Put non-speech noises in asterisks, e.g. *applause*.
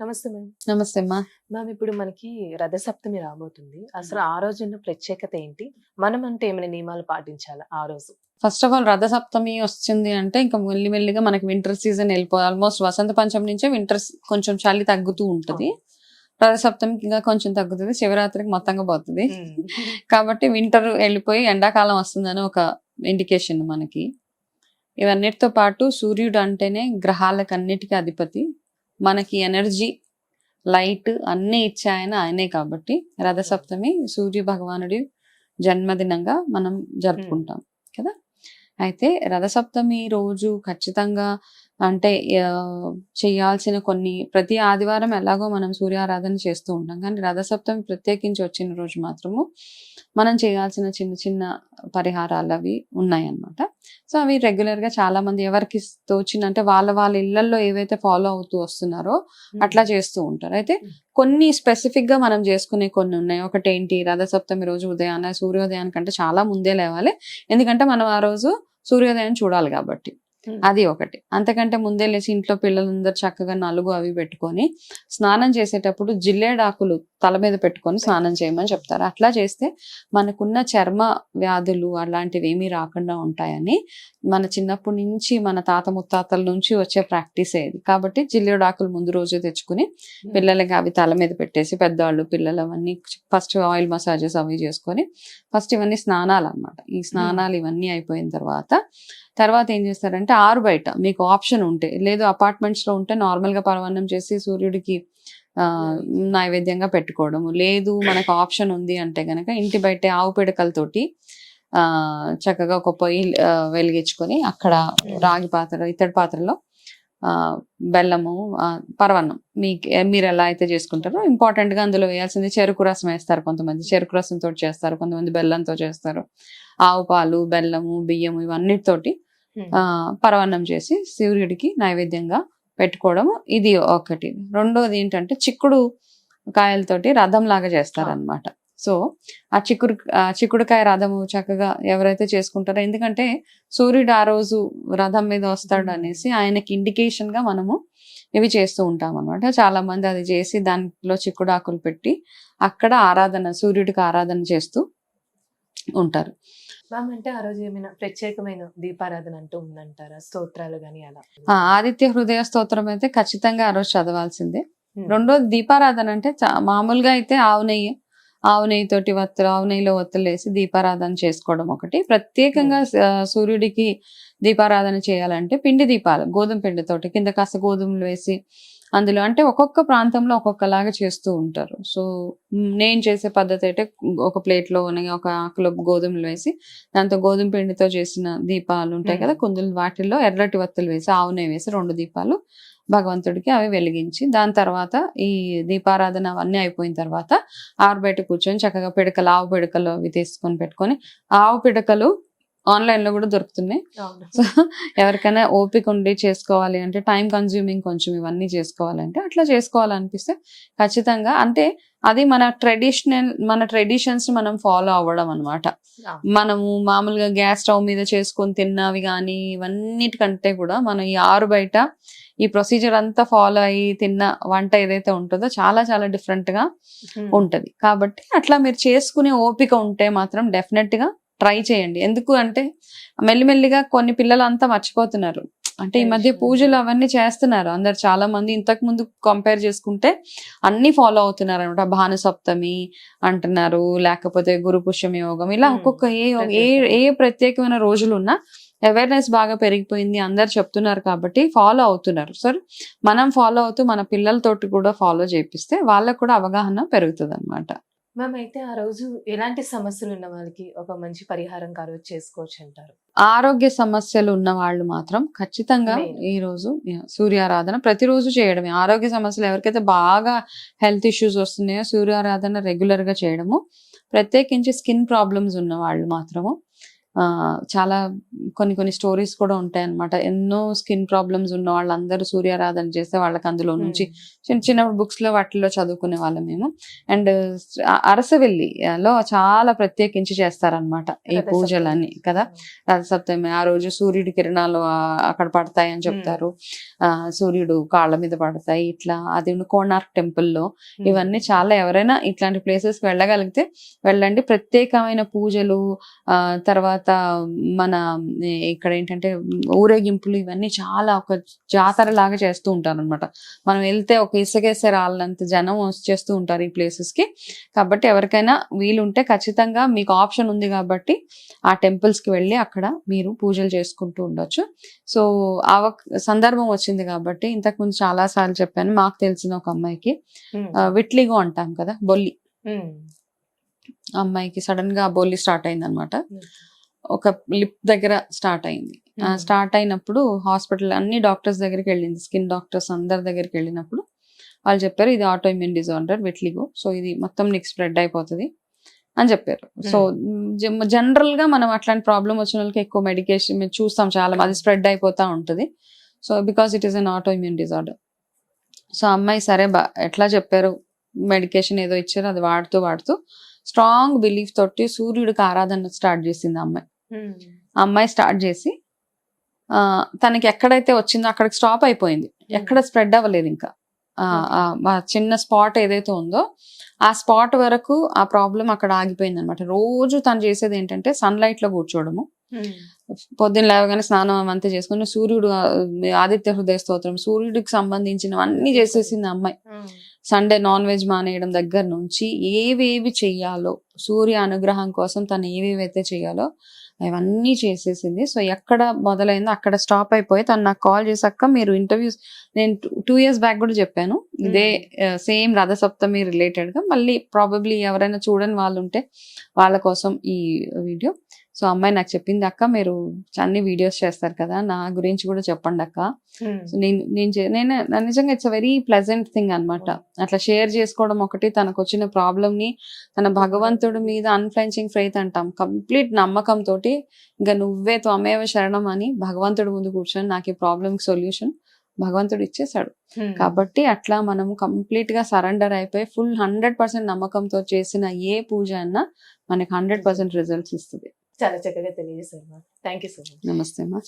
నమస్తే మ్యామ్. నమస్తే అమ్మా. మ్యామ్ ఇప్పుడు మనకి రథసప్తమి రాబోతుంది. అసలు ఆ రోజు ఉన్న ప్రత్యేకత ఏంటి? మనం అంటే ఏమైనా నియమాలు పాటించాలా ఆ రోజు? ఫస్ట్ ఆఫ్ ఆల్ రథసప్తమి వచ్చింది అంటే ఇంకా మెల్లి మెల్లిగా మనకి వింటర్ సీజన్ వెళ్ళిపో ఆల్మోస్ట్ వసంత పంచమి నుంచే వింటర్ కొంచెం చలి తగ్గుతూ ఉంటది. రథసప్తమికి ఇంకా కొంచెం తగ్గుతుంది. శివరాత్రికి మొత్తంగా పోతుంది. *laughs* కాబట్టి వింటర్ వెళ్ళిపోయి ఎండాకాలం వస్తుందని ఒక ఇండికేషన్ మనకి. ఇవన్నిటితో పాటు సూర్యుడు అంటేనే గ్రహాలకు అన్నిటికీ అధిపతి. మనకి ఎనర్జీ లైట్ అన్నీ ఇచ్చే ఆయన ఆయనే కాబట్టి రథసప్తమి సూర్య భగవానుడి జన్మదినంగా మనం జరుపుకుంటాం కదా? అయితే రథసప్తమి రోజు ఖచ్చితంగా అంటే చేయాల్సిన కొన్ని ప్రతి ఆదివారం ఎలాగో మనం సూర్యారాధన చేస్తూ ఉంటాం. కానీ రథసప్తమి ప్రత్యేకించి వచ్చిన రోజు మాత్రము మనం చేయాల్సిన చిన్న చిన్న పరిహారాలు అవి ఉన్నాయన్నమాట. సో అవి రెగ్యులర్గా చాలా మంది ఎవరికి తోచిన అంటే వాళ్ళ వాళ్ళ ఇళ్ళలో ఏవైతే ఫాలో అవుతూ వస్తున్నారో అట్లా చేస్తూ ఉంటారు. అయితే కొన్ని స్పెసిఫిక్గా మనం చేసుకునే కొన్ని ఉన్నాయి. ఒకటి ఏంటి రథసప్తమి రోజు ఉదయాన్నే సూర్యోదయానికంటే చాలా ముందే లేవాలి. ఎందుకంటే మనం ఆ రోజు సూర్యోదయం చూడాలి కాబట్టి. అది ఒకటి. అంతకంటే ముందే లేచి ఇంట్లో పిల్లలందరూ చక్కగా నలుగు అవి పెట్టుకొని స్నానం చేసేటప్పుడు జిల్లేడాకులు తల మీద పెట్టుకొని స్నానం చేయమని చెప్తారు. అట్లా చేస్తే మనకున్న చర్మ వ్యాధులు అలాంటివి ఏమీ రాకుండా ఉంటాయని మన చిన్నప్పటి నుంచి మన తాత ముత్తాతల నుంచి వచ్చే ప్రాక్టీస్ ఏది కాబట్టి జిల్లేడాకులు ముందు రోజు తెచ్చుకుని పిల్లలకి అవి తల మీద పెట్టేసి పెద్దవాళ్ళు పిల్లలు అవన్నీ ఫస్ట్ ఆయిల్ మసాజెస్ అవి చేసుకొని ఫస్ట్ ఇవన్నీ స్నానాలు అన్నమాట ఈ స్నానాలు ఇవన్నీ అయిపోయిన తర్వాత తర్వాత ఏం చేస్తారంటే ఆరు బయట మీకు ఆప్షన్ ఉంటే లేదు అపార్ట్మెంట్స్లో ఉంటే నార్మల్గా పరమాన్నం చేసి సూర్యుడికి నైవేద్యంగా పెట్టుకోవడము లేదు మనకు ఆప్షన్ ఉంది అంటే కనుక ఇంటి బయట ఆవు పిడకలతోటి ఆ చక్కగా ఒక పొయ్యి వెలిగించుకొని అక్కడ రాగి పాత్ర ఇత్తడి పాత్రలో ఆ బెల్లము పరవన్నం మీకు మీరు ఎలా అయితే చేసుకుంటారో ఇంపార్టెంట్గా అందులో వేయాల్సింది చెరుకు రసం వేస్తారు కొంతమంది. చెరుకు రసంతో చేస్తారు కొంతమంది బెల్లంతో చేస్తారు. ఆవు పాలు బెల్లము బియ్యము ఇవన్నిటితోటి పరవన్నం చేసి సూర్యుడికి నైవేద్యంగా పెట్టుకోవడం ఇది ఒకటి. రెండోది ఏంటంటే చిక్కుడు కాయలతోటి రథం లాగా చేస్తారనమాట సో ఆ చిక్కుడు ఆ చిక్కుడుకాయ రథము చక్కగా ఎవరైతే చేసుకుంటారో ఎందుకంటే సూర్యుడు ఆ రోజు రథం మీద వస్తాడు అనేసి ఆయనకి ఇండికేషన్గా మనము ఇవి చేస్తూ ఉంటాం అనమాట చాలా మంది అది చేసి దాంట్లో చిక్కుడు ఆకులు పెట్టి అక్కడ ఆరాధన సూర్యుడికి ఆరాధన చేస్తూ ఉంటారు. మ్యామ్ అంటే ఆ రోజు ఏమైనా ప్రత్యేకమైన దీపారాధన అంటూ ఉందంటారా? స్తోత్రాలు గాని అలా? ఆదిత్య హృదయ స్తోత్రం అయితే ఖచ్చితంగా ఆ రోజు చదవాల్సిందే. రెండోది దీపారాధన అంటే మామూలుగా అయితే ఆవు నెయ్యి ఆవు నెయ్యి తోటి వత్తులు ఆవు నెయ్యిలో వత్తులు వేసి దీపారాధన చేసుకోవడం ఒకటి. ప్రత్యేకంగా సూర్యుడికి దీపారాధన చేయాలంటే పిండి దీపాలు గోధుమ పిండితోటి కింద కాస్త గోధుమలు వేసి అందులో అంటే ఒక్కొక్క ప్రాంతంలో ఒక్కొక్కలాగా చేస్తూ ఉంటారు సో నేను చేసే పద్ధతి అయితే ఒక ప్లేట్లో ఒక ఆకులో గోధుమలు వేసి దాంతో గోధుమ పిండితో చేసిన దీపాలు ఉంటాయి కదా. కుందులు వాటిల్లో ఎర్రటి వత్తులు వేసి ఆవు నెయ్యి వేసి రెండు దీపాలు భగవంతుడికి అవి వెలిగించి దాని తర్వాత ఈ దీపారాధన అవన్నీ అయిపోయిన తర్వాత ఆరు బయట కూర్చొని చక్కగా పిడకలు ఆవు పిడకలు అవి తీసుకొని పెట్టుకొని ఆవు పిడకలు ఆన్లైన్లో కూడా దొరుకుతున్నాయి. సో ఎవరికైనా ఓపిక ఉండి చేసుకోవాలి అంటే టైం కన్జ్యూమింగ్ కొంచెం ఇవన్నీ చేసుకోవాలంటే అట్లా చేసుకోవాలనిపిస్తే ఖచ్చితంగా అంటే అది మన ట్రెడిషనల్ మన ట్రెడిషన్స్ మనం ఫాలో అవ్వడం అన్నమాట ఆ. మనము మామూలుగా గ్యాస్ స్టవ్ మీద చేసుకొని తిన్నవి కానీ ఇవన్నిటికంటే కూడా మనం ఈ ఆరు బయట ఈ ప్రొసీజర్ అంతా ఫాలో అయ్యి తిన్న వంట ఏదైతే ఉంటుందో చాలా చాలా డిఫరెంట్గా. ఉంటది కాబట్టి అట్లా మీరు చేసుకునే ఓపిక ఉంటే మాత్రం డెఫినెట్గా ట్రై చేయండి. ఎందుకు అంటే మెల్లిమెల్లిగా కొన్ని పిల్లలు అంతా మర్చిపోతున్నారు. అంటే ఈ మధ్య. పూజలు అవన్నీ చేస్తున్నారు. అందరు చాలా మంది ఇంతకు ముందు కంపేర్ చేసుకుంటే అన్ని ఫాలో అవుతున్నారు అనమాట భాను సప్తమి అంటున్నారు. లేకపోతే గురు పుష్యమి యోగం. ఇలా Hmm. ఒక్కొక్క ఏ ఏ ఏ ప్రత్యేకమైన రోజులు ఉన్నా అవేర్నెస్ బాగా పెరిగిపోయింది. అందరు చెప్తున్నారు కాబట్టి ఫాలో అవుతున్నారు. సరే మనం ఫాలో అవుతూ మన పిల్లలతోటి కూడా ఫాలో చేపిస్తే వాళ్ళకు కూడా అవగాహన పెరుగుతుంది అనమాట మ్యామ్ అయితే ఆ రోజు ఎలాంటి సమస్యలు ఉన్న వాళ్ళకి ఒక మంచి పరిహారం రోజు చేసుకోవచ్చు అంటారు? ఆరోగ్య సమస్యలు ఉన్న వాళ్ళు మాత్రం ఖచ్చితంగా. ఈ రోజు సూర్యారాధన ప్రతిరోజు చేయడమే. ఆరోగ్య సమస్యలు ఎవరికైతే బాగా హెల్త్ ఇష్యూస్ వస్తున్నాయో సూర్యారాధన రెగ్యులర్గా చేయడము. ప్రత్యేకించి స్కిన్ ప్రాబ్లమ్స్ ఉన్న వాళ్ళు మాత్రము చాలా కొన్ని కొన్ని స్టోరీస్ కూడా ఉంటాయి అన్నమాట ఎన్నో స్కిన్ ప్రాబ్లమ్స్ ఉన్న వాళ్ళందరూ సూర్యారాధన చేస్తే వాళ్ళకి అందులో నుంచి చిన్న చిన్నప్పుడు బుక్స్లో వాటిల్లో చదువుకునే వాళ్ళం మేము. అండ్ అరసవెల్లిలో చాలా ప్రత్యేకించి చేస్తారనమాట ఈ. పూజలన్నీ కదా. రథసప్తమి ఆ రోజు సూర్యుడి కిరణాలు అక్కడ పడతాయి అని చెప్తారు. ఆ సూర్యుడు కాళ్ళ మీద పడతాయి. ఇట్లా అది కోనార్క్ టెంపుల్లో ఇవన్నీ చాలా ఎవరైనా ఇట్లాంటి ప్లేసెస్ వెళ్ళగలిగితే వెళ్ళండి. ప్రత్యేకమైన పూజలు ఆ తర్వాత మన ఇక్కడ ఏంటంటే ఊరేగింపులు ఇవన్నీ చాలా ఒక జాతర లాగా చేస్తూ ఉంటారు అనమాట మనం వెళ్తే ఒక ఇసుకేసే రాళ్ళంత జనం వచ్చేస్తూ ఉంటారు ఈ ప్లేసెస్కి కాబట్టి ఎవరికైనా వీలుంటే ఖచ్చితంగా మీకు ఆప్షన్ ఉంది కాబట్టి ఆ టెంపుల్స్కి వెళ్ళి అక్కడ మీరు పూజలు చేసుకుంటూ ఉండొచ్చు. సో ఆ సందర్భం వచ్చింది కాబట్టి ఇంతకు ముందు చాలా సార్లు చెప్పాను మాకు తెలిసిన ఒక అమ్మాయికి. విట్లిగో అంటాం కదా బొల్లి. అమ్మాయికి సడన్గా బొల్లి స్టార్ట్ అయింది అనమాట ఒక లిప్ దగ్గర స్టార్ట్ అయింది. స్టార్ట్ అయినప్పుడు హాస్పిటల్ అన్ని డాక్టర్స్ దగ్గరికి వెళ్ళింది. స్కిన్ డాక్టర్స్ అందరి దగ్గరికి వెళ్ళినప్పుడు వాళ్ళు చెప్పారు ఇది auto immune disorder vitiligo so ఇది మొత్తం నీకు స్ప్రెడ్ అయిపోతుంది అని చెప్పారు. సో జనరల్గా మనం అట్లాంటి ప్రాబ్లం వచ్చిన వాళ్ళకి ఎక్కువ మెడికేషన్ మేము చూస్తాం చాలా అది స్ప్రెడ్ అయిపోతా ఉంటుంది. So because it is an auto immune disorder. So అమ్మాయి సరే బా ఎట్లా చెప్పారు? మెడికేషన్ ఏదో ఇచ్చారు అది వాడుతూ వాడుతూ స్ట్రాంగ్ బిలీఫ్ తోటి సూర్యుడికి ఆరాధన స్టార్ట్ చేసింది అమ్మాయి. ఆ అమ్మాయి స్టార్ట్ చేసి ఆ, తనకి ఎక్కడైతే వచ్చిందో అక్కడికి స్టాప్ అయిపోయింది. ఎక్కడ స్ప్రెడ్ అవ్వలేదు ఇంకా. ఆ, ఆ, ఆ చిన్న స్పాట్ ఏదైతే ఉందో ఆ స్పాట్ వరకు ఆ ప్రాబ్లం అక్కడ ఆగిపోయింది అనమాట రోజు తను చేసేది ఏంటంటే సన్లైట్లో కూర్చోవడము పొద్దున్న లేవగానే స్నానం అవంతా చేసుకుని సూర్యుడు ఆదిత్య హృదయ స్తోత్రం సూర్యుడికి సంబంధించినవన్నీ చేసేసింది అమ్మాయి. సండే నాన్ వెజ్ మానేయడం దగ్గర నుంచి ఏవేవి చెయ్యాలో సూర్య అనుగ్రహం కోసం తను ఏవేవైతే చెయ్యాలో అవన్నీ చేసేసింది. సో ఎక్కడ మొదలైందో అక్కడ స్టాప్ అయిపోయి తను నాకు కాల్ చేసాక మీరు ఇంటర్వ్యూస్ నేను టూ ఇయర్స్ బ్యాక్ కూడా చెప్పాను. ఇదే సేమ్ రథసప్తమి రిలేటెడ్గా మళ్ళీ ప్రాబబ్లీ ఎవరైనా చూడని వాళ్ళు ఉంటే వాళ్ళ కోసం ఈ వీడియో సో అమ్మాయి నాకు చెప్పింది అక్క మీరు అన్ని వీడియోస్ చేస్తారు కదా నా గురించి కూడా చెప్పండి అక్క. సో నేను నేను నేను నిజంగా it's a very pleasant thing అన్నమాట. అట్లా షేర్ చేసుకోవడం ఒకటి తనకు వచ్చిన ప్రాబ్లమ్ని తన భగవంతుడి మీద అన్ఫ్లెంచింగ్ ఫెయిత్ అంటాం. కంప్లీట్ నమ్మకం తోటి ఇంకా నువ్వే త్వమేవ శరణం అని భగవంతుడి ముందు కూర్చొని నాకు ఈ ప్రాబ్లమ్ సొల్యూషన్ భగవంతుడు ఇచ్చేసాడు కాబట్టి అట్లా మనము కంప్లీట్గా సరెండర్ అయిపోయి ఫుల్ హండ్రెడ్ పర్సెంట్ నమ్మకంతో చేసిన ఏ పూజ అన్నా మనకి హండ్రెడ్ పర్సెంట్ రిజల్ట్స్ ఇస్తుంది. చాలా చక్కగా తెలియజేశారు థ్యాంక్ యూ సో మచ్ నమస్తే మా.